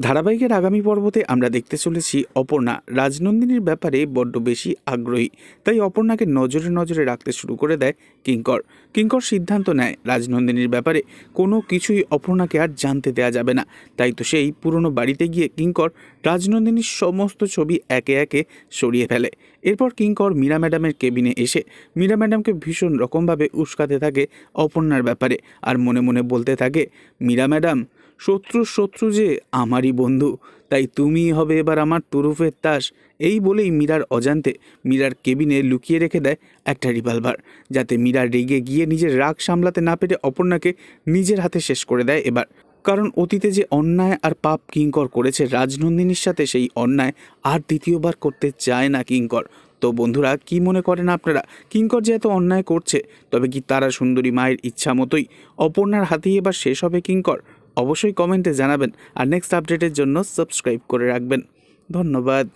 ধারাবাহিকের আগামী পর্বতে আমরা দেখতে চলেছি অপর্ণা। রাজনন্দিনীর ব্যাপারে বড্ড বেশি আগ্রহী। তাই অপর্ণাকে নজরে নজরে রাখতে শুরু করে দেয় কিঙ্কর। কিঙ্কর সিদ্ধান্ত নেয় রাজনন্দিনীর ব্যাপারে কোনো কিছুই অপর্ণাকে আর জানতে দেয়া যাবে না। তাই তো সেই পুরনো বাড়িতে গিয়ে কিঙ্কর রাজনন্দিনীর সমস্ত ছবি একে একে সরিয়ে ফেলে। এরপর কিঙ্কর মীরা ম্যাডামের কেবিনে এসে মীরা ম্যাডামকে ভীষণ রকমভাবে উস্কাতে থাকে অপর্ণার ব্যাপারে। আর মনে মনে বলতে থাকে, মীরা ম্যাডাম শত্রু শত্রু যে আমারই বন্ধু। তাই তুমিই হবে এবার আমার তুরুফের তাস। এই বলেই মীরার অজান্তে মীরার কেবিনে লুকিয়ে রেখে দেয় একটা রিভলভার, যাতে মীরা রেগে গিয়ে নিজের রাগ সামলাতে না পেরে অপর্ণাকে নিজের হাতে শেষ করে দেয় এবার। কারণ অতীতে যে অন্যায় আর পাপ কিঙ্কর করেছে রাজনন্দিনীর সাথে, সেই অন্যায় আর দ্বিতীয়বার করতে চায় না কিঙ্কর। তো বন্ধুরা, কি মনে করেন আপনারা? কিঙ্কর যে এত অন্যায় করছে, তবে কি তারা সুন্দরী মায়ের ইচ্ছা মতোই অপর্ণার হাতেই এবার শেষ হবে কিঙ্কর? অবশ্যই কমেন্টে জানাবেন। আর নেক্সট আপডেটের জন্য সাবস্ক্রাইব করে রাখবেন। ধন্যবাদ।